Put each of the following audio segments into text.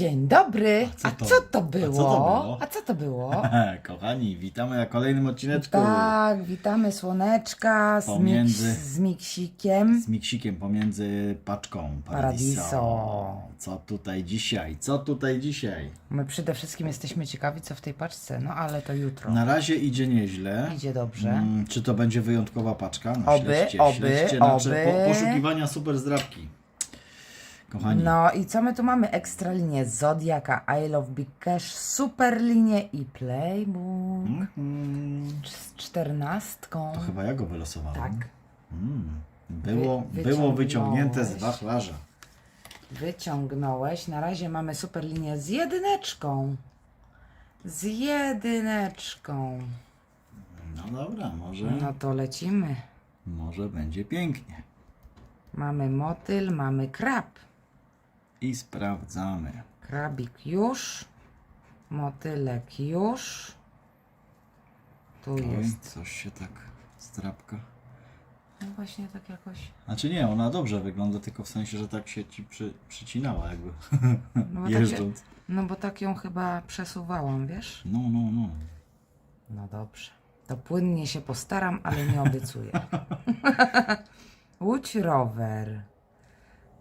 Dzień dobry. A co to- a co to było? A co to było? Kochani, witamy na kolejnym odcineczku Tak, witamy słoneczka z, Pomiędzy- miks, z miksikiem. z miksikiem pomiędzy paczką Paradiso. Paradiso. Co tutaj dzisiaj? Co tutaj dzisiaj? My przede wszystkim jesteśmy ciekawi, co w tej paczce, no ale to jutro. Na razie idzie nieźle. Idzie dobrze. Mm, czy to będzie wyjątkowa paczka? No, Oby, śledźcie, oby, śledźcie nasze oby. Po, poszukiwania super zdrabki. Kochani, No i co my tu mamy? Ekstra linię Zodiaka, I Love Big Cash, super linię i Playbook mhm. z czternastką. to chyba ja go wylosowałem. Tak. Mm. Było, Wy- było wyciągnięte z wachlarza. Wyciągnąłeś. Na razie mamy super linię z jedyneczką. Z jedyneczką. No dobra, może, No to lecimy. może będzie pięknie. Mamy motyl, mamy krab. I sprawdzamy. Krabik już. Motylek już. Tu Oj, jest. coś się tak zdrabka. No właśnie tak jakoś. Znaczy nie, ona dobrze wygląda, tylko w sensie, że tak się ci przy, przycinała jakby No bo, tak jeżdżąc. no bo tak ją chyba przesuwałam, wiesz? No, no, no. No dobrze. To płynnie się postaram, ale nie obiecuję. Łódź rower.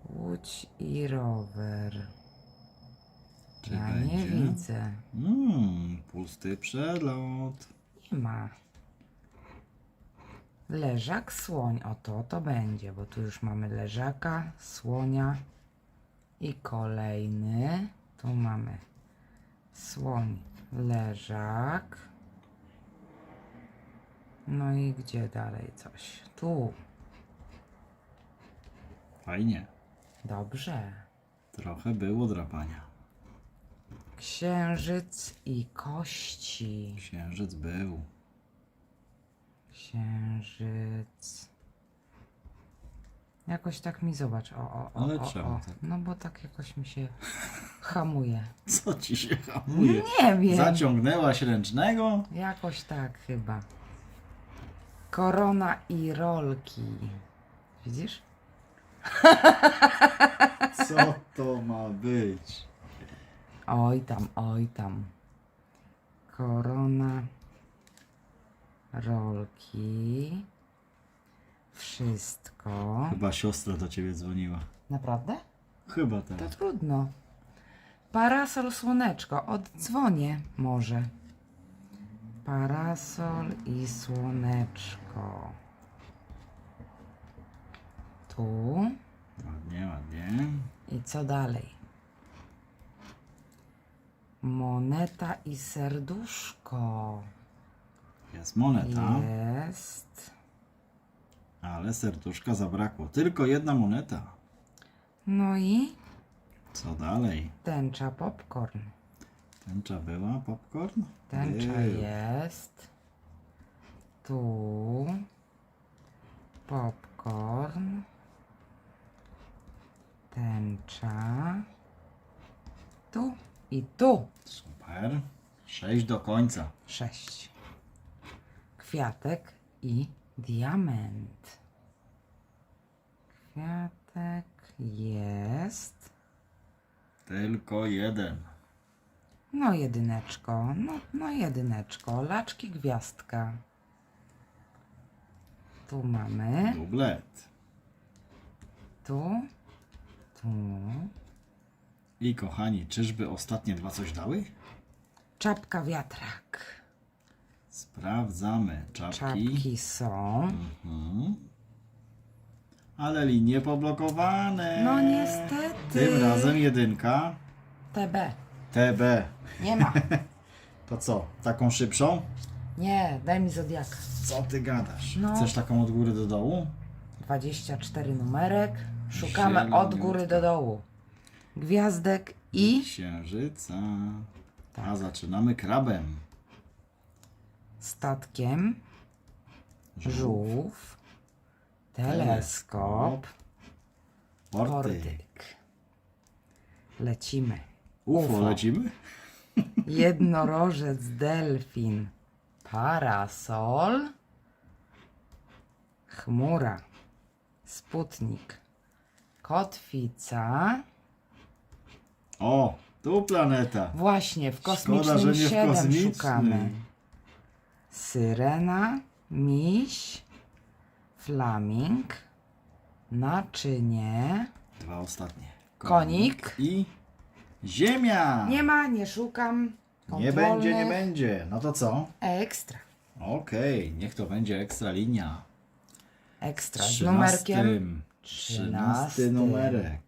Łódź i rower. Czy ja będzie? nie widzę. Mm, pusty przelot. Nie ma. Leżak, słoń. O to, to będzie, bo tu już mamy leżaka, słonia i kolejny. Tu mamy słoń, leżak. No i gdzie dalej coś? Tu. Fajnie. Dobrze. Trochę było drapania. Księżyc i kości. Księżyc był. Księżyc. Jakoś tak mi zobacz. O, o, o, Ale o, czemu o. tak? No bo tak jakoś mi się hamuje. Co ci się hamuje? Nie wiem. Zaciągnęłaś ręcznego? Jakoś tak chyba. Korona i rolki. Widzisz? Co to ma być? Oj tam, oj tam. Korona, rolki. Wszystko. Chyba siostra do ciebie dzwoniła. Naprawdę? Chyba To tak. trudno. Parasol słoneczko. Oddzwonię może. Parasol i słoneczko. Tu. Ładnie, ładnie. I co dalej? Moneta i serduszko. Jest moneta, Jest. ale serduszka zabrakło. Tylko jedna moneta. No i Co dalej? tęcza popcorn. Tęcza była? Popcorn? Tęcza Był. jest. Tu. Popcorn. Tęcza. Tu i tu. Super. Sześć do końca. Sześć. Kwiatek i diament. Kwiatek jest. Tylko jeden. No jedyneczko, no, no jedyneczko, laczki gwiazdka. Tu mamy, Dublet. tu, tu. I kochani, czyżby ostatnie dwa coś dały? Czapka wiatrak. Sprawdzamy. Czapki. Czapki są. Mhm. Ale linie poblokowane. No niestety. Tym razem jedynka. TB. TB. Nie ma. To co? Taką szybszą? Nie, daj mi zodiaka. Co ty gadasz? No. Chcesz taką od góry do dołu? 24 numerek. Szukamy od góry do dołu. Gwiazdek i Księżyca. Tak. A zaczynamy krabem. statkiem. Żółw. Teleskop. Porty. Portyk. Lecimy. UFO, UFO. lecimy? Jednorożec, delfin, parasol, chmura, sputnik, kotwica, O, Tu planeta. Właśnie, w Szkoda, kosmicznym że nie w 7 kosmicznym. szukamy. Syrena, miś, flaming, naczynie. Dwa ostatnie. Konik. I ziemia. Nie ma, nie szukam. Nie będzie, nie Kontrolnych. będzie. No to co? Ekstra. Okej, niech to będzie ekstra linia. Ekstra z numerkiem. Trzynasty numerek.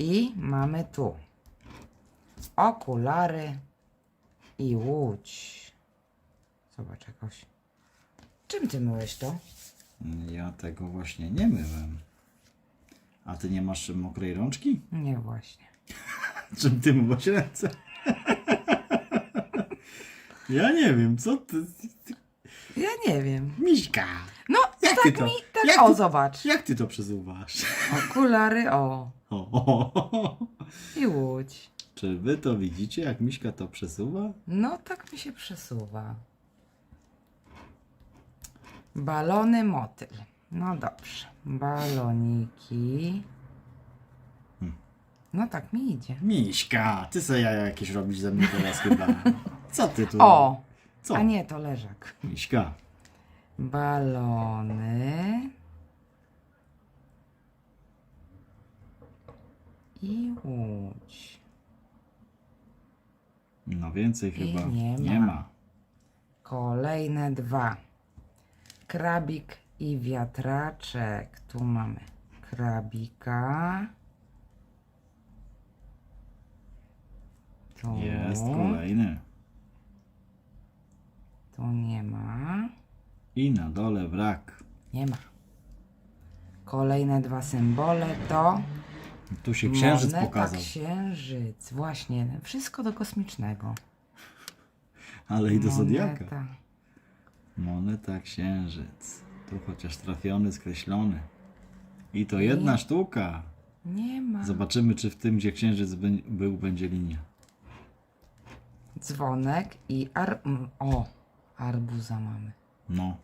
I mamy tu okulary i łódź. Zobacz jakoś. Czym ty myłeś to? Ja tego właśnie nie myłem. A ty nie masz mokrej rączki? Nie właśnie. Czym ty myłeś ręce? ja nie wiem, co ty... Ja nie wiem. Miśka! No, Jak tak ty to- mi, tak jak o, ty- zobacz. Jak ty to przesuwasz? Okulary, o. O, o, o. I łódź. Czy wy to widzicie, jak Miśka to przesuwa? No, tak mi się przesuwa. Balony motyl. No dobrze. Baloniki. Hmm. No tak mi idzie. Miśka, ty sobie jaja jakieś robisz ze mnie teraz chyba. Co ty tu? O! Co? A nie, to leżak. Miśka. Balony. I łódź. No więcej I chyba nie ma. nie ma. Kolejne dwa. Krabik i wiatraczek. Tu mamy krabika. Tu, Jest kolejny. tu nie ma. I na dole brak. Nie ma. Kolejne dwa symbole to Tu się księżyc moneta pokazał. księżyc. Właśnie, wszystko do kosmicznego. Ale i do zodiaka. Moneta. Moneta księżyc. Tu chociaż trafiony, skreślony. I to jedna sztuka. Nie ma. Zobaczymy, czy w tym, gdzie księżyc bę- był, będzie linia. Dzwonek i ar... O, arbuza mamy. No,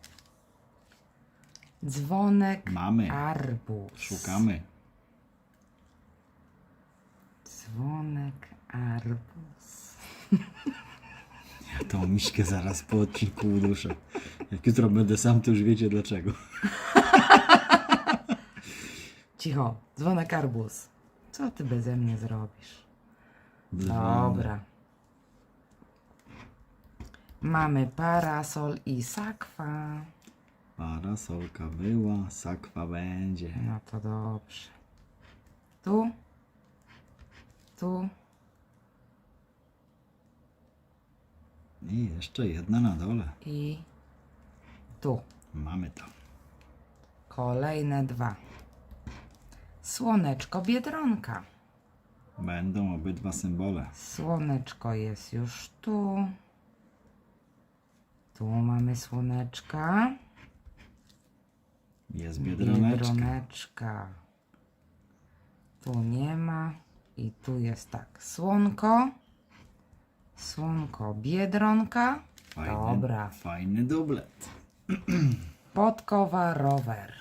Dzwonek, mamy. arbuz. Szukamy. Dzwonek, arbuz. Ja tą miśkę zaraz po odcinku uduszę. Jak jutro będę sam, to już wiecie dlaczego. Cicho, dzwonek, arbuz. Co ty beze mnie zrobisz? Dobra. Mamy parasol i sakwa. Parasolka była, sakwa będzie. No to dobrze. Tu. Tu. I jeszcze jedna na dole. I tu. Mamy to. Kolejne dwa. Słoneczko Biedronka. Będą obydwa symbole. Słoneczko jest już tu. Tu mamy słoneczka. Jest biedroneczka. Biedroneczka. Tu nie ma. I tu jest tak. Słonko. Słonko Biedronka. Fajny, Dobra. Fajny dublet. Podkowa rower.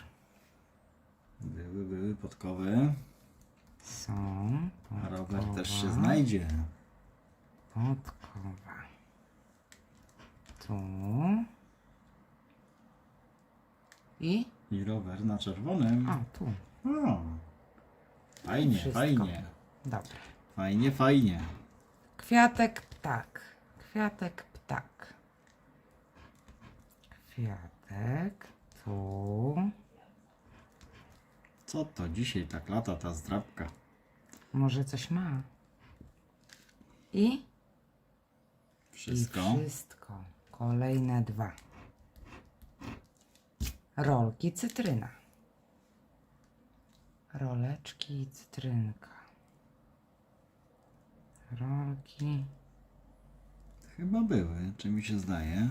Były, były podkowy. Są. A rower też się podkowa. znajdzie. Podkowa. Tu. I? I rower na czerwonym. A, tu. O. Fajnie, Wszystko. fajnie. Dobra. Fajnie, fajnie. Kwiatek ptak. Kwiatek ptak. Kwiatek. Tu. Co to dzisiaj tak lata ta zdrabka? Może coś ma. I? Wszystko. I wszystko. Kolejne dwa. Rolki cytryna. Roleczki i cytrynka. Rolki. Chyba były, czy mi się zdaje.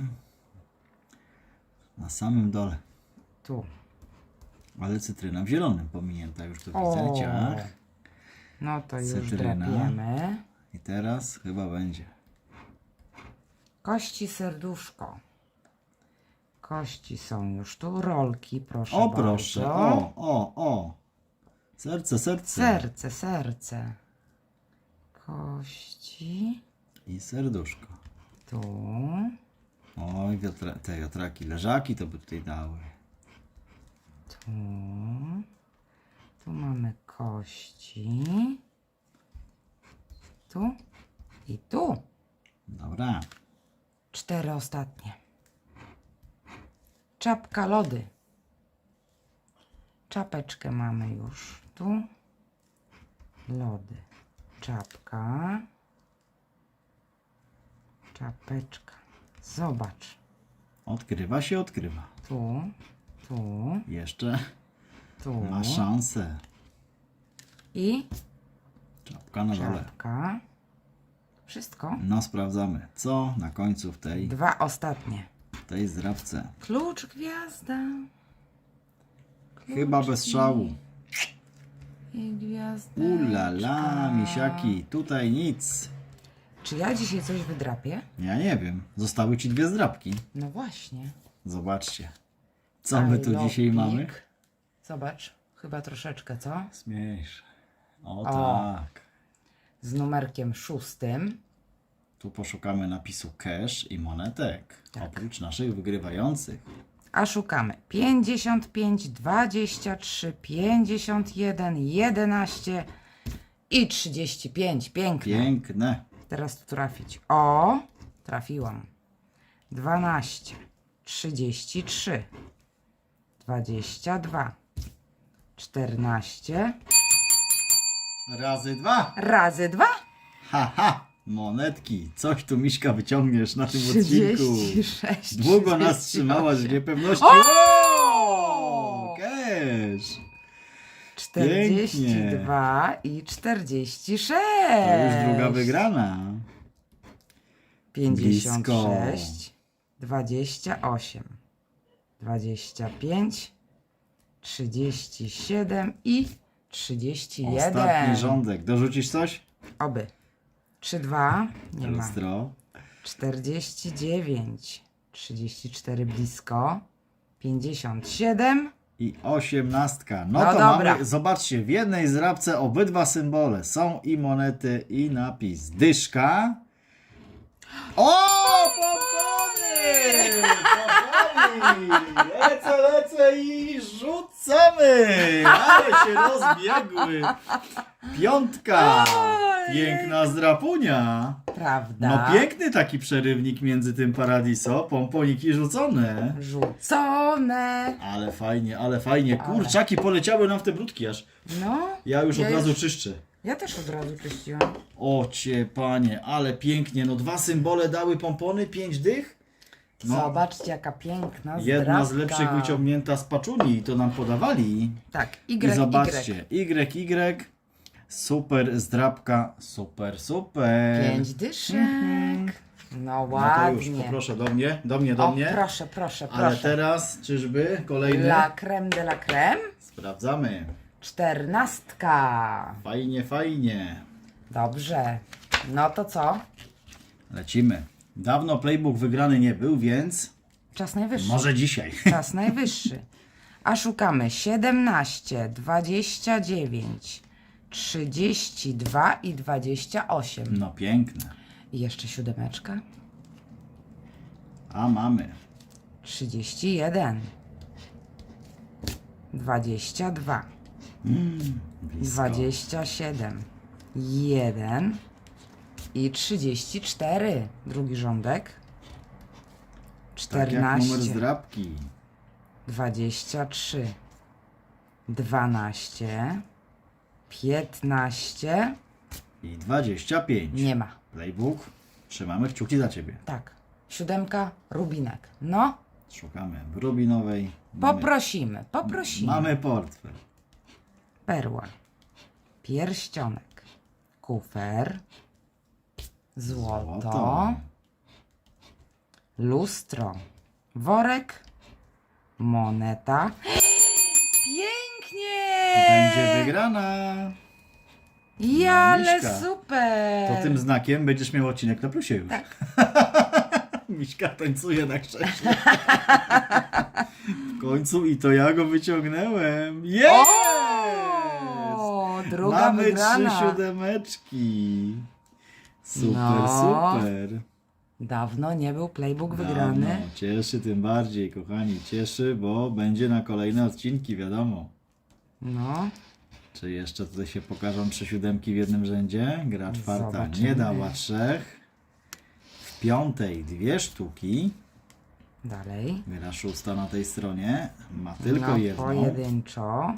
Na samym dole. Tu. Ale cytryna w zielonym pominięta już to O. widzę. Ciach. No to już Cytryna. drapiemy. I teraz chyba będzie. Kości serduszko. Kości są już tu. Rolki, proszę O bardzo. proszę, o, o, o. Serce, serce. Serce, serce. Kości. I serduszko. Tu. Oj, wiatra, te wiatraki, leżaki to by tutaj dały. Tu. Tu mamy kości. Tu. I tu. Dobra. Cztery ostatnie. Czapka lody. Czapeczkę mamy już. Tu. Lody. Czapka. Czapeczka. Zobacz. Odkrywa się, odkrywa. Tu. Tu. Jeszcze Tu. ma szansę. I Czapka na dole. czapka. Wszystko. No sprawdzamy, co na końcu w tej, Dwa ostatnie. tej zdrabce. Klucz gwiazda. Chyba bez szału. I gwiazda. Ulala, misiaki, tutaj nic. Czy ja dzisiaj coś wydrapię? Ja nie wiem. Zostały ci dwie zdrabki. No właśnie. Zobaczcie. Co my tu dzisiaj mamy? Zobacz, chyba troszeczkę, co? Śmiejesz. O, O. tak. Z numerkiem szóstym. Tu poszukamy napisu cash i monetek. Tak. Oprócz naszych wygrywających. A szukamy 55, 23, 51, 11 i 35. Piękne. Piękne. Teraz tu trafić. O, trafiłam. 12, 33, 22, 14, Razy dwa. razy 2, Haha. Monetki. Coś tu Miśka wyciągniesz na tym odcinku. 36. Długo nas 38. trzymałaś w niepewności. O! O! Cash. 42 i 46. To już druga wygrana. 56, 28, 25, 37 i 31. Ostatni rządek. Dorzucisz coś? Oby. 3, 2, nie ma. Lustro. 49, 34 blisko, 57. I osiemnastka. No, No to dobra. mamy, zobaczcie, w jednej zrabce obydwa symbole. Są i monety, i napis. Dyszka. O! Pompony! Lecę, lecę i rzucamy! Ale się rozbiegły. Piątka. Piękna zdrapunia. Prawda? No piękny taki przerywnik między tym paradiso. Pomponiki rzucone. Rzucone. Ale fajnie, ale fajnie. Kurczaki poleciały nam w te brudki aż. No. Ja już Ja od razu już- czyszczę. Ja też od razu czyściłam. O cie panie, ale pięknie. No dwa symbole dały pompony, pięć dych. No. Zobaczcie, jaka piękna Jedna z lepszych wyciągnięta z paczuni, to nam podawali. Tak, I Y, Y. zobaczcie, Y, Y. Super zdrabka, super, super. Pięć dyszek. No No to już, ładnie. poproszę do mnie, do mnie, do o, mnie. proszę, proszę, Ale proszę. teraz, czyżby kolejny? La creme de la creme. Sprawdzamy. Czternastka. Fajnie, fajnie. Dobrze. No to co? Lecimy. Dawno playbook wygrany nie był, więc Czas najwyższy. może dzisiaj. Czas najwyższy. A szukamy 17, 29, 32 i 28. No piękne. I jeszcze siódemeczka. A mamy. 31, 22, Blisko. 27, 1 i 34. Drugi rządek. Tak jak numer 14, zdrabki. 23, 12, 15. I 25. Nie ma. Playbook. Trzymamy kciuki za ciebie. Tak. Siódemka, rubinek. No, Szukamy w rubinowej. Mamy, poprosimy, poprosimy. mamy portfel. perła, pierścionek, kufer, złoto, Złoto. lustro, worek, moneta. Pięknie! Będzie wygrana. Ja, ale Miśka. super! To tym znakiem będziesz miał odcinek na plusie już. Tak. Miśka tańcuje na krześle. w końcu i to ja go wyciągnąłem. Jest! O, druga Mamy wygrana. trzy siódemeczki. Super, No. super. Dawno nie był playbook wygrany. Dawno. Cieszy tym bardziej, kochani. Cieszy, bo będzie na kolejne odcinki, wiadomo. No, Czy jeszcze tutaj się pokażą trzy siódemki w jednym rzędzie? Gra czwarta Zobaczymy. nie dała trzech. W piątej dwie sztuki. dalej. Gra szósta na tej stronie ma tylko no, jedną. pojedynczo.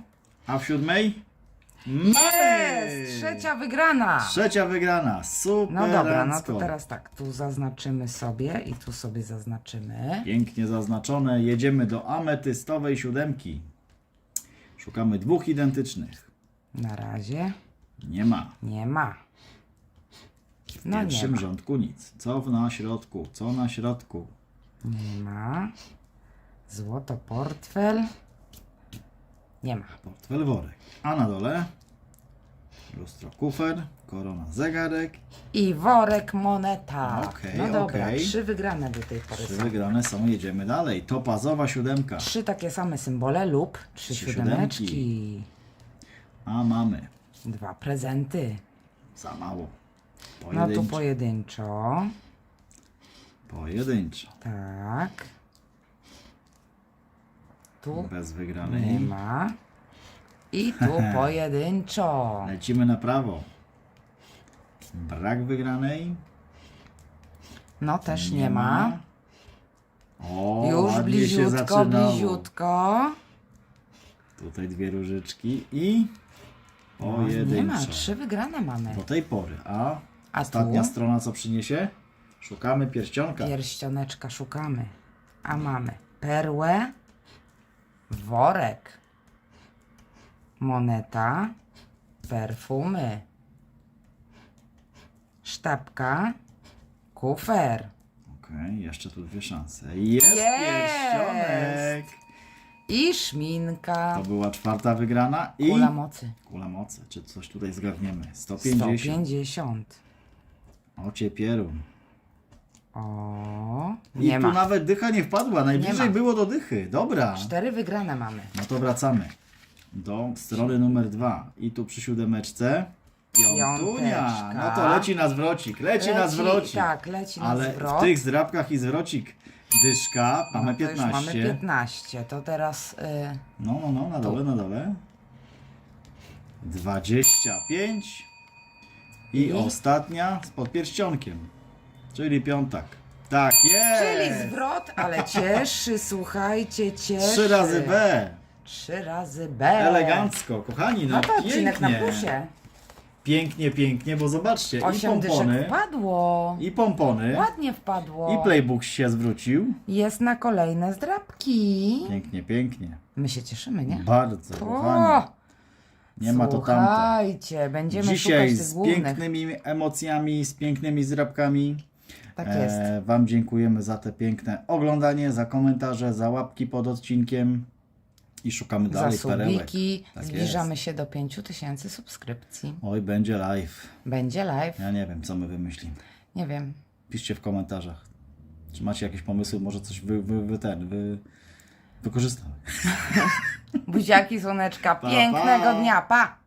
A w siódmej? Jest! Trzecia wygrana! Trzecia wygrana. Super. No dobra, no to teraz tak, tu zaznaczymy sobie i tu sobie zaznaczymy. Pięknie zaznaczone. Jedziemy do ametystowej siódemki. Szukamy dwóch identycznych. Na razie Nie ma. nie ma. W No nie pierwszym ma. rządku nic. Co w na środku? Co na środku? Nie ma. Złoto portfel. Nie ma. Portfel worek. A na dole lustro kufer, korona zegarek. I worek moneta. Okej, no dobra, okej. trzy wygrane do tej pory Trzy są. wygrane są, jedziemy dalej. Topazowa siódemka. Trzy takie same symbole lub trzy Trzy siódemeczki. A mamy. Dwa prezenty. Za mało. No Pojedynczo. tu pojedynczo. Pojedynczo. Tak. Tu Bez nie wygranej. ma. I tu pojedynczo. Lecimy na prawo. Brak wygranej. No też nie ma. O, Już ładnie się bliziutko, zaczynało. bliziutko. Tutaj dwie różyczki i No, nie ma, trzy wygrane mamy. Do tej pory. A, A ostatnia tu? strona co przyniesie? Szukamy pierścionka. Pierścioneczka szukamy. A mamy perłę, worek, moneta, perfumy, sztabka, kufer Okej, jeszcze tu dwie szanse. Jest, Jest! pierścionek! i szminka. To była czwarta wygrana i Kula mocy. kula mocy. Czy coś tutaj zgarniemy? 150. 150. Ocie pierun. O, I nie tu ma. nawet dycha nie wpadła. Najbliżej ma. było do dychy. Dobra. Cztery wygrane mamy. No to wracamy do strony numer dwa. I tu przy siódemeczce piątunia. Piąteczka. No to leci na zwrocik. Leci, na zwrocik. Tak, leci na Ale zwrot. w tych zdrabkach i zwrocik dyszka mamy no to już 15. mamy 15. To teraz... Y, No, no, no, na dole, na dole. 25. I, I? ostatnia z podpierścionkiem. Czyli piątak. Tak jest! czyli zwrot, ale cieszy, słuchajcie, cieszy. Trzy razy B. Trzy razy B. Elegancko, kochani, no, No to odcinek na pięknie. plusie. Pięknie, pięknie, bo zobaczcie, i Osiem dyszek pompony, wpadło. i pompony, Ładnie wpadło. i playbook się zwrócił. Jest na kolejne zdrabki. Pięknie, pięknie. My się cieszymy, nie? Bardzo, O! kochani. Nie ma to tamto. Słuchajcie, będziemy Dzisiaj szukać tych z głównych. pięknymi emocjami, z pięknymi zdrabkami. Tak jest. E, Wam dziękujemy za te piękne oglądanie, za komentarze, za łapki pod odcinkiem i szukamy Za dalej perełek. subiki. Tak Zbliżamy się do 5000 subskrypcji. Oj, będzie live. Będzie live. Ja nie wiem, co my wymyślimy. Nie wiem. Piszcie w komentarzach. Czy macie jakieś pomysły, może coś wy, wy, wy ten, wy, wykorzystamy. Buziaki, słoneczka. Pa, Pięknego dnia. Pa!